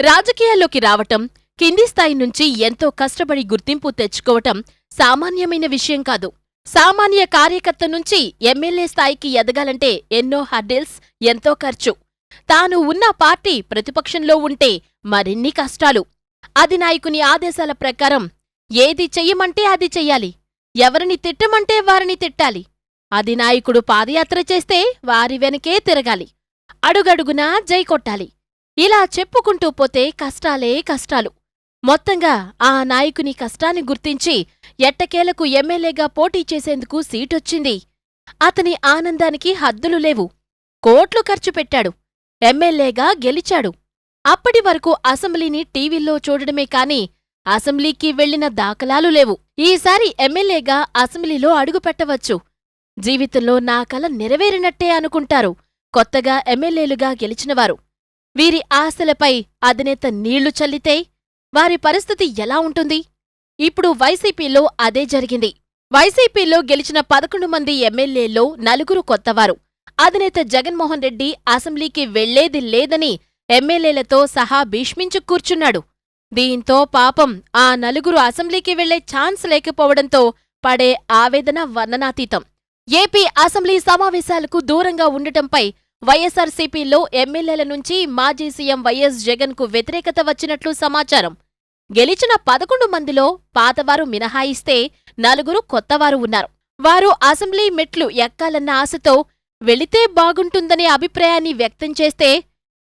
రాజకీయాల్లోకి రావటం కింది స్థాయి నుంచి ఎంతో కష్టపడి గుర్తింపు తెచ్చుకోవటం సామాన్యమైన విషయం కాదు. సామాన్య కార్యకర్త నుంచి ఎమ్మెల్యే స్థాయికి ఎదగాలంటే ఎన్నో హర్డిల్స్ ఎంతో ఖర్చు. తాను ఉన్న పార్టీ ప్రతిపక్షంలో ఉంటే మరిన్ని కష్టాలు. అధినాయకుని ఆదేశాల ప్రకారం ఏది చెయ్యమంటే అది చెయ్యాలి. ఎవరిని తిట్టమంటే వారిని తిట్టాలి. అధినాయకుడు పాదయాత్ర చేస్తే వారి వెనకే తిరగాలి. అడుగడుగునా జై కొట్టాలి. ఇలా చెప్పుకుంటూ పోతే కష్టాలే కష్టాలు. మొత్తంగా ఆ నాయకుని కష్టాన్ని గుర్తించి ఎట్టకేలకు ఎమ్మెల్యేగా పోటీ చేసేందుకు సీటొచ్చింది. అతని ఆనందానికి హద్దులు లేవు. కోట్లు ఖర్చు పెట్టాడు. ఎమ్మెల్యేగా గెలిచాడు. అప్పటి వరకు అసెంబ్లీని టీవీల్లో చూడడమే కాని అసెంబ్లీకి వెళ్ళిన దాఖలాలు లేవు. ఈసారి ఎమ్మెల్యేగా అసెంబ్లీలో అడుగుపెట్టవచ్చు జీవితంలో నా కల నెరవేరినట్టే అనుకుంటారు. కొత్తగా ఎమ్మెల్యేలుగా గెలిచినవారు వీరి ఆశలపై అధినేత నీళ్ళు చల్లితే వారి పరిస్థితి ఎలా ఉంటుంది? ఇప్పుడు వైసీపీలో అదే జరిగింది. వైసీపీలో గెలిచిన పదకొండు మంది ఎమ్మెల్యేల్లో నలుగురు కొత్తవారు. అధినేత జగన్మోహన్ రెడ్డి అసెంబ్లీకి వెళ్ళేది లేదని ఎమ్మెల్యేలతో సహా భీష్మించు కూర్చున్నాడు. దీంతో పాపం ఆ నలుగురు అసెంబ్లీకి వెళ్ళే ఛాన్స్ లేకపోవడంతో పడే ఆవేదన వర్ణనాతీతం. ఏపీ అసెంబ్లీ సమావేశాలకు దూరంగా ఉండటంపై వైఎస్సార్సీపీలో ఎమ్మెల్యేల నుంచి మాజీ సీఎం వైఎస్ జగన్కు వ్యతిరేకత వచ్చినట్లు సమాచారం. గెలిచిన పదకొండు మందిలో పాతవారు మినహాయిస్తే నలుగురు కొత్తవారు ఉన్నారు. వారు అసెంబ్లీ మెట్లు ఎక్కాలన్న ఆశతో వెళితే బాగుంటుందనే అభిప్రాయాన్ని వ్యక్తం చేస్తే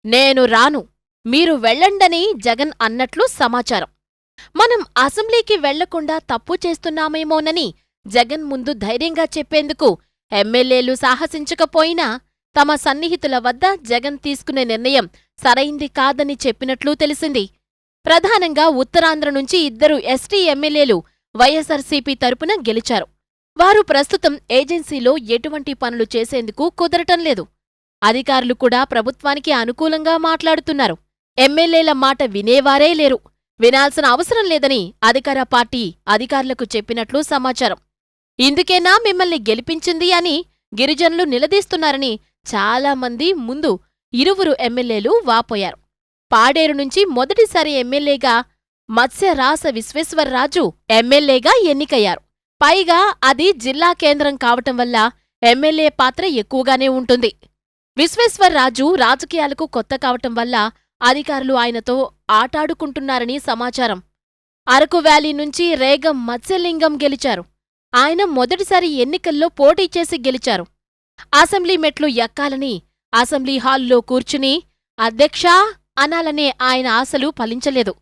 నేను రాను మీరు వెళ్ళండని జగన్ అన్నట్లు సమాచారం. మనం అసెంబ్లీకి వెళ్ళకుండా తప్పు చేస్తున్నామేమోనని జగన్ ముందు ధైర్యంగా చెప్పేందుకు ఎమ్మెల్యేలు సాహసించకపోయినా తమ సన్నిహితుల వద్ద జగన్ తీసుకునే నిర్ణయం సరైంది కాదని చెప్పినట్లు తెలిసింది. ప్రధానంగా ఉత్తరాంధ్ర నుంచి ఇద్దరు ఎస్టీ ఎమ్మెల్యేలు వైఎస్ఆర్సీపీ తరపున గెలిచారు. వారు ప్రస్తుతం ఏజెన్సీలో ఎటువంటి పనులు చేసేందుకు కుదరటం లేదు. అధికారులు కూడా ప్రభుత్వానికి అనుకూలంగా మాట్లాడుతున్నారు. ఎమ్మెల్యేల మాట వినేవారే లేరు. వినాల్సిన అవసరం లేదని అధికార పార్టీ అధికారులకు చెప్పినట్లు సమాచారం. ఇందుకేనా మిమ్మల్ని గెలిపించింది అని గిరిజనులు నిలదీస్తున్నారని చాలామంది ముందు ఇరువురు ఎమ్మెల్యేలు వాపోయారు. పాడేరు నుంచి మొదటిసారి ఎమ్మెల్యేగా మత్స్యరాస విశ్వేశ్వరరాజు ఎమ్మెల్యేగా ఎన్నికయ్యారు. పైగా అది జిల్లా కేంద్రం కావటం వల్ల ఎమ్మెల్యే పాత్ర ఎక్కువగానే ఉంటుంది. విశ్వేశ్వరరాజు రాజకీయాలకు కొత్త కావటం వల్ల అధికారులు ఆయనతో ఆటాడుకుంటున్నారని సమాచారం. అరకు వ్యాలీ నుంచి రేగం మత్స్యలింగం గెలిచారు. ఆయన మొదటిసారి ఎన్నికల్లో పోటీ చేసి గెలిచారు. అసెంబ్లీ మెట్లు ఎక్కాలని అసెంబ్లీ హాల్లో కూర్చుని అధ్యక్షా అనాలనే ఆయన ఆశలు ఫలించలేదు.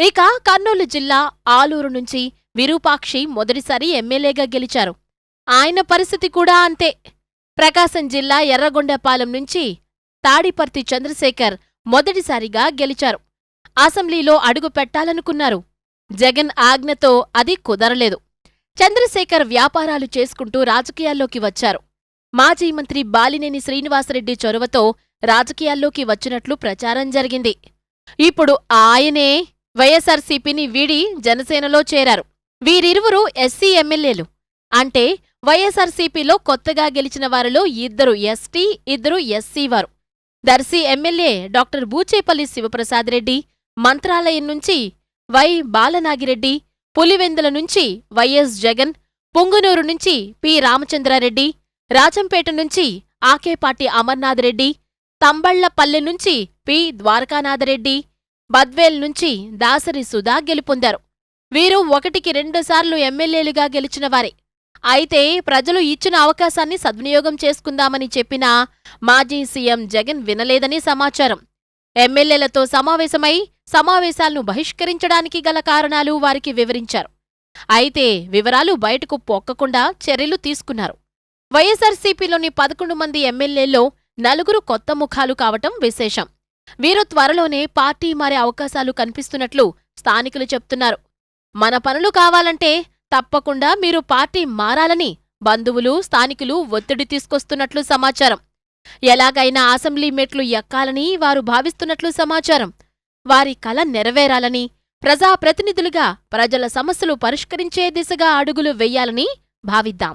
ఇక కర్నూలు జిల్లా ఆలూరు నుంచి విరూపాక్షి మొదటిసారి ఎమ్మెల్యేగా గెలిచారు. ఆయన పరిస్థితి కూడా అంతే. ప్రకాశం జిల్లా ఎర్రగొండపాలెం నుంచి తాడిపర్తి చంద్రశేఖర్ మొదటిసారిగా గెలిచారు. అసెంబ్లీలో అడుగు పెట్టాలనుకున్నారు. జగన్ ఆజ్ఞతో అది కుదరలేదు. చంద్రశేఖర్ వ్యాపారాలు చేసుకుంటూ రాజకీయాల్లోకి వచ్చారు. మాజీ మంత్రి బాలినేని శ్రీనివాసరెడ్డి చొరవతో రాజకీయాల్లోకి వచ్చినట్లు ప్రచారం జరిగింది. ఇప్పుడు ఆయనే వైఎస్ఆర్సీపీని వీడి జనసేనలో చేరారు. వీరిరువురు ఎస్సీ ఎమ్మెల్యేలు. అంటే వైఎస్ఆర్సీపీలో కొత్తగా గెలిచిన వారిలో ఇద్దరు ఎస్టీ ఇద్దరు ఎస్సీ వారు. దర్శి ఎమ్మెల్యే డాక్టర్ బూచేపల్లి శివప్రసాద్ రెడ్డి మంత్రాలయం నుంచి వై బాలనాగిరెడ్డి పులివెందుల నుంచి వైఎస్ జగన్ పుంగునూరు నుంచి పి రామచంద్రారెడ్డి రాజంపేట నుంచి ఆకేపాటి అమర్నాథ్ రెడ్డి తంబళ్ళపల్లె నుంచి పి. ద్వారకానాథరెడ్డి బద్వేల్ నుంచి దాసరి సుధా గెలుపొందారు. వీరు ఒకటికి రెండుసార్లు ఎమ్మెల్యేలుగా గెలిచినవారే అయితే ప్రజలు ఇచ్చిన అవకాశాన్ని సద్వినియోగం చేసుకుందామని చెప్పినా మాజీ సీఎం జగన్ వినలేదని సమాచారం. ఎమ్మెల్యేలతో సమావేశమై సమావేశాలను బహిష్కరించడానికి గల కారణాలు వారికి వివరించారు. అయితే వివరాలు బయటకు పొక్కకుండా చర్యలు తీసుకున్నారు. వైఎస్సార్సీపీలోని పదకొండు మంది ఎమ్మెల్యేల్లో నలుగురు కొత్త ముఖాలు కావటం విశేషం. వీరు త్వరలోనే పార్టీ మారే అవకాశాలు కనిపిస్తున్నట్లు స్థానికులు చెప్తున్నారు. మన పనులు కావాలంటే తప్పకుండా మీరు పార్టీ మారాలని బంధువులు స్థానికులు ఒత్తిడి తీసుకొస్తున్నట్లు సమాచారం. ఎలాగైనా అసెంబ్లీ మెట్లు ఎక్కాలని వారు భావిస్తున్నట్లు సమాచారం. వారి కల నెరవేరాలని ప్రజాప్రతినిధులుగా ప్రజల సమస్యలు పరిష్కరించే దిశగా అడుగులు వెయ్యాలని భావిద్దాం.